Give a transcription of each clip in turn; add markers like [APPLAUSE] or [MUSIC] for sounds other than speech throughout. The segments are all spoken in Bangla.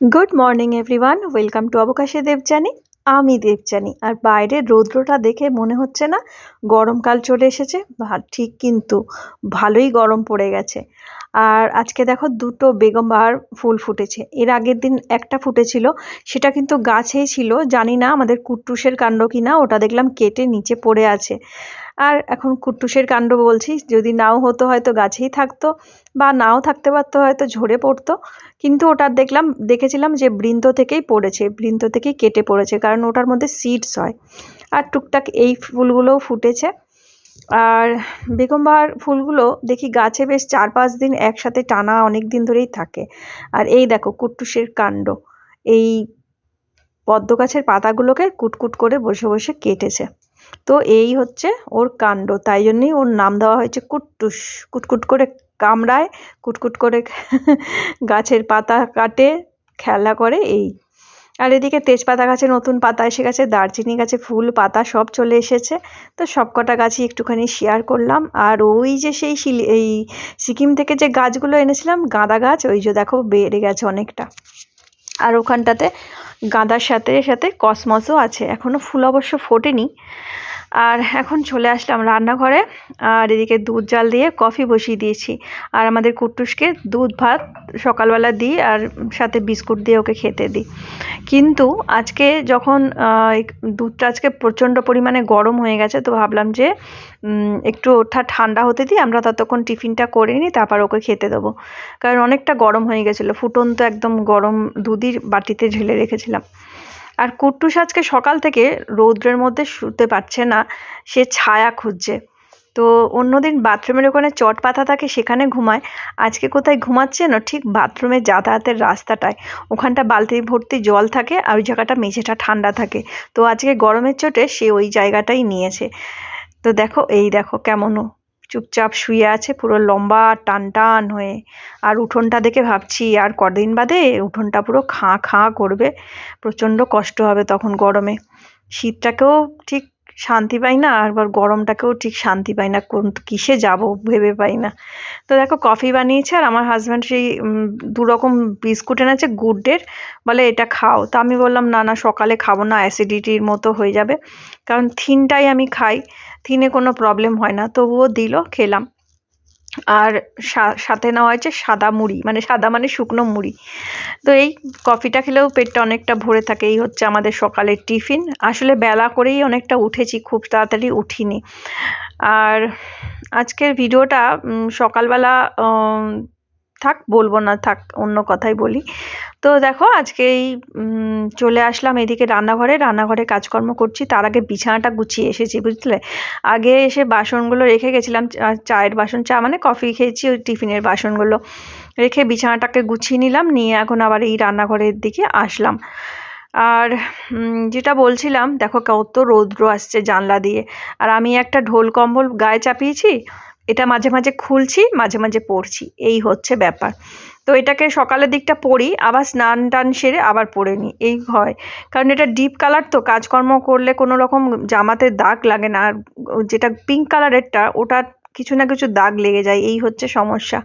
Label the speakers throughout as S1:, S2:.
S1: Good morning everyone welcome to অবকাশে Debjani আমি দেবযানী আর বাইরের রৌদ্রটা দেখে মনে হচ্ছে না গরমকাল চলে এসেছে ঠিক কিন্তু ভালোই গরম পড়ে গেছে। আর আজকে দেখো দুটো বেগম বাহার ফুল ফুটেছে। এর আগের দিন একটা ফুটেছিল, সেটা কিন্তু গাছেই ছিল, জানি না আমাদের কুট্টুসের কাণ্ড কি না ওটা দেখলাম কেটে নিচে পড়ে আছে। আর এখন কুট্টুসের কাণ্ড বলছি, যদি নাও হতো হয়তো গাছেই থাকতো, বা নাও থাকতে পারতো হয়তো ঝরে পড়তো, কিন্তু ওটার দেখলাম, দেখেছিলাম যে বৃন্দ থেকেই পড়েছে, বৃন্দ থেকেই কেটে পড়েছে, কারণ ওটার মধ্যে সিডস হয়। আর টুকটাক এই ফুলগুলোও ফুটেছে। আর বেগম বাহার ফুলগুলো দেখি গাছে বেশ চার পাঁচ দিন একসাথে টানা অনেক দিন ধরেই থাকে। আর এই দেখো কুট্টুসের কাণ্ড। এই পদ্ম গাছের পাতাগুলোকে কুটকুট করে বসে বসে কেটেছে। তো এই হচ্ছে ওর কাণ্ড। তাই জন্যই ওর নাম দেওয়া হয়েছে কুট্টুস। কুটকুট করে কামড়ায়, কুটকুট করে গাছের পাতা কাটে, খেলা করে এই আর এদিকে তেজপাতা গাছে নতুন পাতা এসে গেছে, দারচিনি গাছে ফুল, পাতা সব চলে এসেছে। তো সব কটা গাছই একটুখানি শেয়ার করলাম। আর ওই যে সেই শিলি, এই সিকিম থেকে যে গাছগুলো এনেছিলাম, গাঁদা গাছ, ওই যে দেখো বেড়ে গেছে অনেকটা। আর ওখানটাতে গাঁদার সাথে সাথে কসমসও আছে এখনও ফুল অবশ্য ফোটেনি। আর এখন চলে আসলাম রান্নাঘরে। আর এদিকে দুধ জাল দিয়ে কফি বসিয়ে দিয়েছি। আর আমাদের কুট্টুসকে দুধ, ভাত সকালবেলা দিই আর সাথে বিস্কুট দিয়ে ওকে খেতে দিই। কিন্তু আজকে যখন দুধটা আজকে প্রচণ্ড পরিমাণে গরম হয়ে গেছে, তো ভাবলাম যে একটু ওঠা ঠান্ডা হতে দিই, আমরা ততক্ষণ টিফিনটা করে নিই, তারপর ওকে খেতে দেবো। কারণ অনেকটা গরম হয়ে গেছিল, ফুটন্ত একদম গরম দুধই বাটিতে ঢেলে রেখেছিলাম। আর কুট্টুস আজকে সকাল থেকে রৌদ্রের মধ্যে শুতে পারছে না, সে ছায়া খুঁজছে। তো অন্যদিন বাথরুমের ওখানে চট পাতা থাকে, সেখানে ঘুমায়। আজকে কোথায় ঘুমাচ্ছে না? ঠিক বাথরুমে যাতায়াতের রাস্তাটায়। ওখানটা বালতি ভর্তি জল থাকে আর ওই জায়গাটা মেঝেটা ঠান্ডা থাকে। তো আজকে গরমের চোটে সে ওই জায়গাটাই নিয়েছে। তো দেখো, এই দেখো কেমনও চুপচাপ শুয়ে আছে, পুরো লম্বা টান টান হয়ে। আর উঠোনটা দেখে ভাবছি, আর কদিন বাদে উঠোনটা পুরো খাঁ খাঁ করবে। প্রচণ্ড কষ্ট হবে তখন গরমে। শীতটাকেও ঠিক শান্তি পাই না, আর আবার গরমটাকেও ঠিক শান্তি পাই না, কোন কিসে যাব ভেবে পাই না। তো দেখো, কফি বানিয়েছে, আর আমার হাজব্যান্ড সেই দুরকম বিস্কুট এনেছে গুডের বলে এটা খাও। তা আমি বললাম, না না, সকালে খাব না অ্যাসিডিটির মতো হয়ে যাবে। কারণ থিনটাই আমি খাই, থিনে কোনো প্রবলেম হয় না। তবুও দিল, খেলাম। আর সাথে নেওয়া হয়েছে সাদা মুড়ি মানে সাদা মানে শুকনো মুড়ি। তো এই কফিটা খেলেও পেটটা অনেকটা ভরে থাকে, এই হচ্ছে আমাদের সকালের টিফিন। আসলে বেলা করেই অনেকটা উঠেছি, খুব তাড়াতাড়ি উঠিনি। আর আজকের ভিডিওটা সকালবেলা থাক, বলব না, থাক, অন্য কথাই বলি। তো দেখো, আজকে এই চলে আসলাম এদিকে রান্নাঘরে রান্নাঘরে কাজকর্ম করছি। তার আগে বিছানাটা গুছিয়ে এসেছি, বুঝলে? আগে এসে বাসনগুলো রেখে গেছিলাম চায়ের বাসন, চা মানে কফি খেয়েছি, ওই টিফিনের বাসনগুলো রেখে বিছানাটাকে গুছিয়ে নিলাম, নিয়ে এখন আবার এই রান্নাঘরের দিকে আসলাম। আর যেটা বলছিলাম, দেখো কত রৌদ্র আসছে জানলা দিয়ে। আর আমি একটা ঢোল কম্বল গায়ে চাপিয়েছি এটা মাঝে মাঝে খুলছি, মাঝে মাঝে পরছি এই হচ্ছে ব্যাপার। তো এটাকে সকালের দিকটা পরি আবার স্নান টান সেরে আবার পরে নিই এই হয়। কারণ এটা ডিপ কালার তো, কাজকর্ম করলে কোনো রকম জামাতে দাগ লাগে না। আর যেটা পিঙ্ক কালারেরটা ওটা কিছু না কিছু দাগ লেগে যায়। এই হচ্ছে সমস্যা।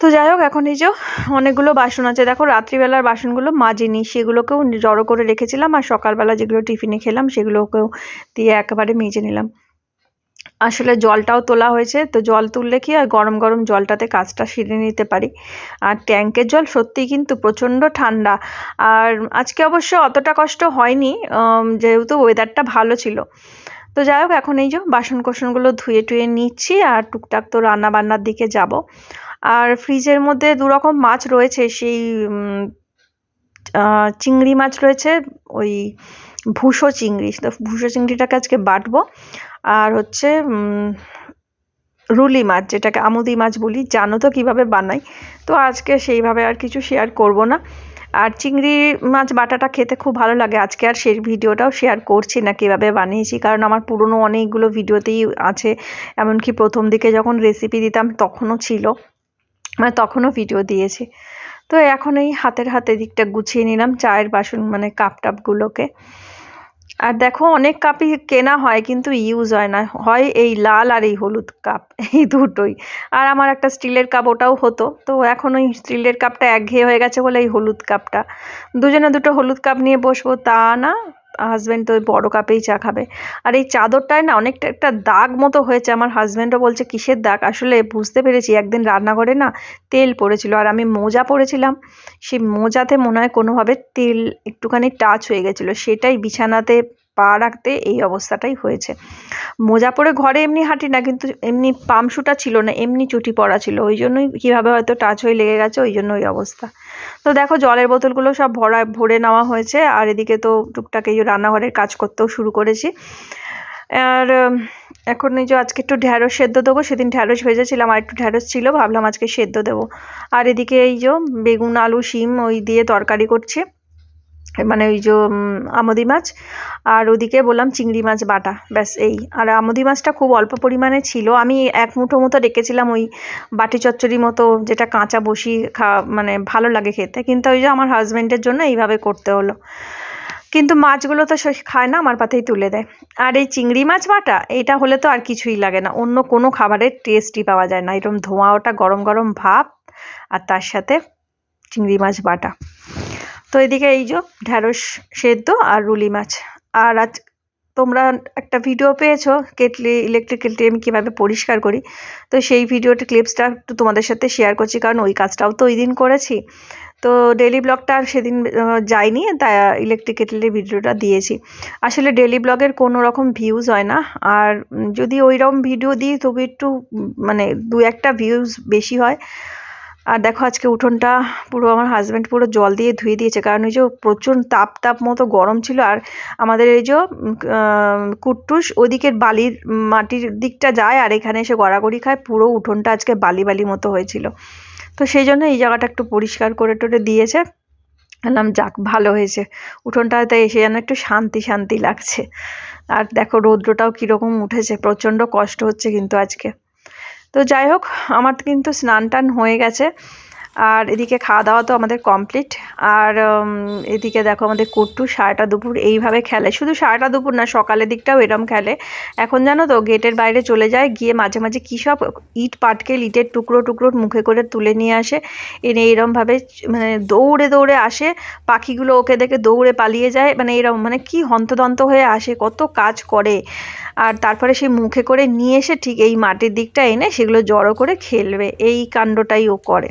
S1: তো যাই হোক, এখন এই যে অনেকগুলো বাসন আছে। দেখো, রাত্রিবেলার বাসনগুলো মাজিনি। সেগুলোকেও জড়ো করে রেখেছিলাম। আর সকালবেলা যেগুলো টিফিনে খেলাম, সেগুলোকেও দিয়ে একেবারে মেজে নিলাম। আসলে জলটাও তোলা হয়েছে, তো জল তুললে কি হয়, গরম গরম জলটাতে কাজটা সেরে নিতে পারি। আর ট্যাঙ্কের জল সত্যিই কিন্তু প্রচণ্ড ঠান্ডা। আর আজকে অবশ্য অতটা কষ্ট হয়নি যেহেতু ওয়েদারটা ভালো ছিল। তো যাই হোক, এখন এই যে বাসন কোসনগুলো ধুয়ে টুয়ে নিচ্ছি আর টুকটাক তো রান্না বান্নার দিকে যাব। আর ফ্রিজের মধ্যে দু রকম মাছ রয়েছে, সেই চিংড়ি মাছ রয়েছে, ওই ভুসো চিংড়ি। তো ভুষো চিংড়িটাকে আজকে বাটবো। আর হচ্ছে রুলি মাছ, যেটাকে আমুদি মাছ বলি, জানো তো কীভাবে বানাই? তো আজকে সেইভাবে আর কিছু শেয়ার করব না। আর চিংড়ি মাছ বাটাটা খেতে খুব ভালো লাগে। আজকে আর সেই ভিডিওটাও শেয়ার করছি না কীভাবে বানিয়েছি, কারণ আমার পুরনো অনেকগুলো ভিডিওতেই আছে। এমনকি প্রথম দিকে যখন রেসিপি দিতাম, তখনও ছিল। মানে তখনও ভিডিও দিয়েছি। তো এখন এই হাতের হাতে দিকটা গুছিয়ে নিলাম, চায়ের বাসন মানে কাপ টাপগুলোকে আর দেখো, অনেক কাপই কেনা হয়, কিন্তু ইউজ হয় না। হয় এই লাল আর এই হলুদ কাপ, এই দুটোই। আর আমার একটা স্টিলের কাপ, ওটাও হতো। তো এখন ওই স্টিলের কাপটা একঘেয়ে হয়ে গেছে বলে এই হলুদ কাপটা। দুজনে দুটো হলুদ কাপ নিয়ে বসবো, তা না। হাজব্যান্ড তো বড় কাপেই চা খাবে। আর এই চাদরটায় না অনেকটা একটা দাগ মতো হয়েছে। আমার হাজব্যান্ডও বলছে, কিসের দাগ? আসলে বুঝতে পেরেছি, একদিন রান্নাঘরে না তেল পড়েছিল আর আমি মোজা পরেছিলাম। সেই মোজাতে মনে হয় কোনোভাবে তেল একটুখানি টাচ হয়ে গেছিল। সেটাই বিছানাতে পা রাখতে এই অবস্থাটাই হয়েছে। মোজা পরে ঘরে এমনি হাঁটি না, কিন্তু এমনি পামশুটা ছিল না, এমনি চুটি পড়া ছিল। ওই জন্যই কীভাবে হয়তো টাচ হয়ে লেগে গেছে, ওই জন্য ওই অবস্থা। তো দেখো, জলের বোতলগুলো সব ভরা, ভরে নেওয়া হয়েছে। আর এদিকে তো টুকটাক এই রান্নাঘরের কাজ করতেও শুরু করেছি। আর এখন এই যে আজকে একটু ঢ্যাঁড়স সেদ্ধ দেবো। সেদিন ঢ্যাঁড়স ভেজেছিলাম আর একটু ঢ্যাঁড়স ছিল। ভাবলাম আজকে সেদ্ধ দেবো। আর এদিকে এই যে বেগুন, আলু, শিম, ওই দিয়ে তরকারি করছে। মানে ওই যে আমদি মাছ। আর ওদিকে বললাম চিংড়ি মাছ বাটা, ব্যাস এই। আর আমদি মাছটা খুব অল্প পরিমাণে ছিল। আমি এক মুঠো মতো রেখেছিলাম ওই বাটি চচ্চড়ি মতো, যেটা কাঁচা বসি খা মানে ভালো লাগে খেতে। কিন্তু ওই যে আমার হাজব্যান্ডের জন্য এইভাবে করতে হলো। কিন্তু মাছগুলো তো খায় না, আমার পাতেই তুলে দেয়। আর এই চিংড়ি মাছ বাটা, এটা হলে তো আর কিছুই লাগে না। অন্য কোনো খাবারের টেস্টই পাওয়া যায় না। এরকম ধোঁয়া ওটা গরম গরম ভাব, আর তার সাথে চিংড়ি মাছ বাটা। তো এদিকে এই যে ঢ্যাঁড়স সেদ্ধ আর রুলি মাছ। আর আজ তোমরা একটা ভিডিও পেয়েছ কেটলি ইলেকট্রিক কেটলি আমি কীভাবে পরিষ্কার করি। তো সেই ভিডিওটা ক্লিপসটা একটু তোমাদের সাথে শেয়ার করছি, কারণ ওই কাজটাও তো ওই দিন করেছি। তো ডেলি ব্লগটা আর সেদিন যাইনি, তাই ইলেকট্রিক কেটলির ভিডিওটা দিয়েছি। আসলে ডেলি ব্লগের কোনো রকম ভিউজ হয় না। আর যদি ওই রকম ভিডিও দিই, তবু একটু মানে দু একটা ভিউজ বেশি হয়। আর দেখো আজকে উঠোনটা পুরো আমার হাজব্যান্ড পুরো জল দিয়ে ধুয়ে দিয়েছে। কারণ ওই যে প্রচুর তাপ তাপ মতো গরম ছিল আর আমাদের এই যে কুট্টুস ওদিকের বালির মাটির দিকটা যায় আর এখানে এসে গড়াগড়ি খায়। পুরো উঠোনটা আজকে বালি বালি মতো হয়েছিল। তো সেই জন্য এই জায়গাটা একটু পরিষ্কার করে টোরে দিয়েছে। বললাম, যাক, ভালো হয়েছে। উঠোনটাতে এসে যেন একটু শান্তি শান্তি লাগছে। আর দেখো রৌদ্রটাও কীরকম উঠেছে। প্রচণ্ড কষ্ট হচ্ছে কিন্তু আজকে। তো যাই হোক আমার কিন্তু স্নান টান হয়ে গেছে। আর এদিকে খাওয়া দাওয়া তো আমাদের কমপ্লিট আর এদিকে দেখো আমাদের কুট্টু সারাটা দুপুর এইভাবে খেলে। শুধু সারাটা দুপুর না, সকালের দিকটাও এরম খেলে। এখন জানো তো, গেটের বাইরে চলে যায়, গিয়ে মাঝে মাঝে কী সব ইট পাটকে ইটের টুকরো টুকরো মুখে করে তুলে নিয়ে আসে। এনে এইরমভাবে মানে দৌড়ে দৌড়ে আসে, পাখিগুলো ওকে দেখে দৌড়ে পালিয়ে যায়। মানে এরকম মানে কি হন্তদন্ত হয়ে আসে, কত কাজ করে। আর তারপরে সে মুখে করে নিয়ে এসে ঠিক এই মাটির দিকটা এনে সেগুলো জড়ো করে খেলবে। এই কাণ্ডটাই ও করে।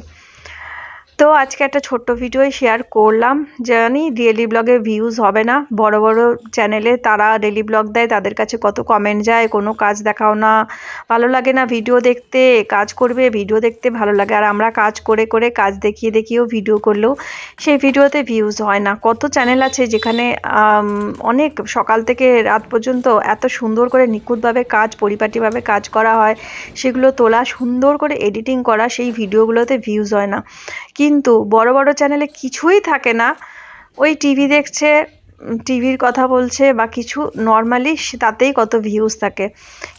S1: তো আজকে একটা ছোট্ট ভিডিওই শেয়ার করলাম। জানি ডেলি ব্লগে ভিউজ হবে না। বড় বড় চ্যানেলে তারা ডেলি ব্লগ দেয়, তাদের কাছে কত কমেন্ট যায়, কোনো কাজ দেখাও না। ভালো লাগে না ভিডিও দেখতে, কাজ করবে ভিডিও দেখতে ভালো লাগে। আর আমরা কাজ করে করে কাজ দেখিয়ে, দেখিয়েও ভিডিও করলেও সেই ভিডিওতে ভিউজ হয় না। কত চ্যানেল আছে যেখানে অনেক সকাল থেকে রাত পর্যন্ত এত সুন্দর করে নিখুঁতভাবে কাজ, পরিপাটিভাবে কাজ করা হয়। সেগুলো তোলা, সুন্দর করে এডিটিং করা, সেই ভিডিওগুলোতে ভিউজ হয় না। কিন্তু বড় বড় চ্যানেলে কিছুই থাকে না। ওই টিভি দেখছে টিভির কথা বলছে বা কিছু নর্মালি তাতেই কত ভিউজ থাকে।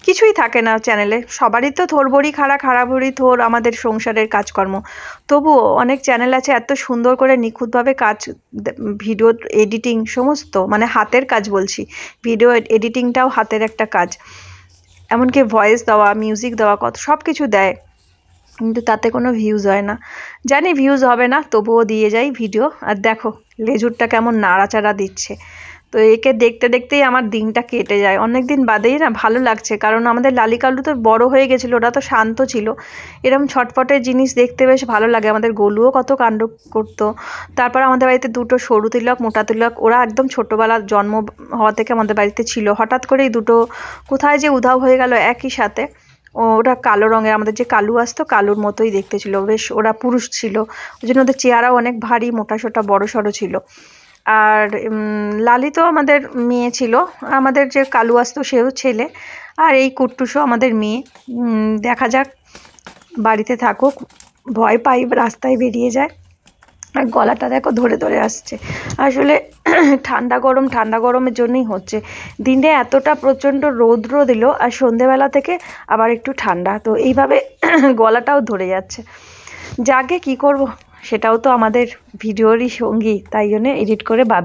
S1: কিছুই থাকে না চ্যানেলে। সবারই তো থোরবড়ি খাড়া খাড়াবড়ি থোর আমাদের সংসারের কাজকর্ম। তবুও অনেক চ্যানেল আছে এত সুন্দর করে নিখুঁতভাবে কাজ ভিডিও এডিটিং সমস্ত মানে হাতের কাজ বলছি। ভিডিও এডিটিংটাও হাতের একটা কাজ। এমনকি ভয়েস দেওয়া মিউজিক দেওয়া, কত সব কিছু দেয়। কিন্তু তাতে কোনো ভিউজ হয় না। জানি ভিউজ হবে না, তবুও দিয়ে যাই ভিডিও আর দেখো, লেজুরটা কেমন নাড়াচাড়া দিচ্ছে। তো একে দেখতে দেখতেই আমার দিনটা কেটে যায়। অনেক দিন বাদেই না ভালো লাগছে, কারণ আমাদের লালিকালু তো বড় হয়ে গেছিল ওটা তো শান্ত ছিল। এরম ছটফটের জিনিস দেখতে বেশ ভালো লাগে। আমাদের গলুও কত কাণ্ড করতো। তারপর আমাদের বাড়িতে দুটো সরু তিলক, মোটা তিলক, ওরা একদম ছোটোবেলার জন্ম হওয়া থেকে আমাদের বাড়িতে ছিল। হঠাৎ করেই দুটো, কোথায় যে উধাও হয়ে গেল একই সাথে। ওরা কালো রঙের, আমাদের যে কালু আসতো, কালুর মতোই দেখতে ছিল। বেশ, ওরা পুরুষ ছিল। ওই জন্য ওদের চেহারাও অনেক ভারী মোটা সোটা বড় সড়ো ছিল। আর লালি তো আমাদের মেয়ে ছিল। আমাদের যে কালু আসতো, সেও ছেলে। আর এই কুট্টুসও আমাদের মেয়ে। দেখা যাক, বাড়িতে থাকুক, ভয় পাই, রাস্তায় বেরিয়ে যায়। আর গলাটা দেখো ধরে ধরে আসছে। আসলে [CLEARS THROAT] ঠান্ডা গরম, ঠান্ডা গরমের জন্যই হচ্ছে। দিনে এতটা প্রচণ্ড রৌদ্র দিল আর সন্ধেবেলা থেকে আবার একটু ঠান্ডা। তো এইভাবে [CLEARS THROAT] গলাটাও ধরে যাচ্ছে। যাকে কি করব, সেটাও তো আমাদের ভিডিওরই সঙ্গী, তাই জন্য এডিট করে বাদ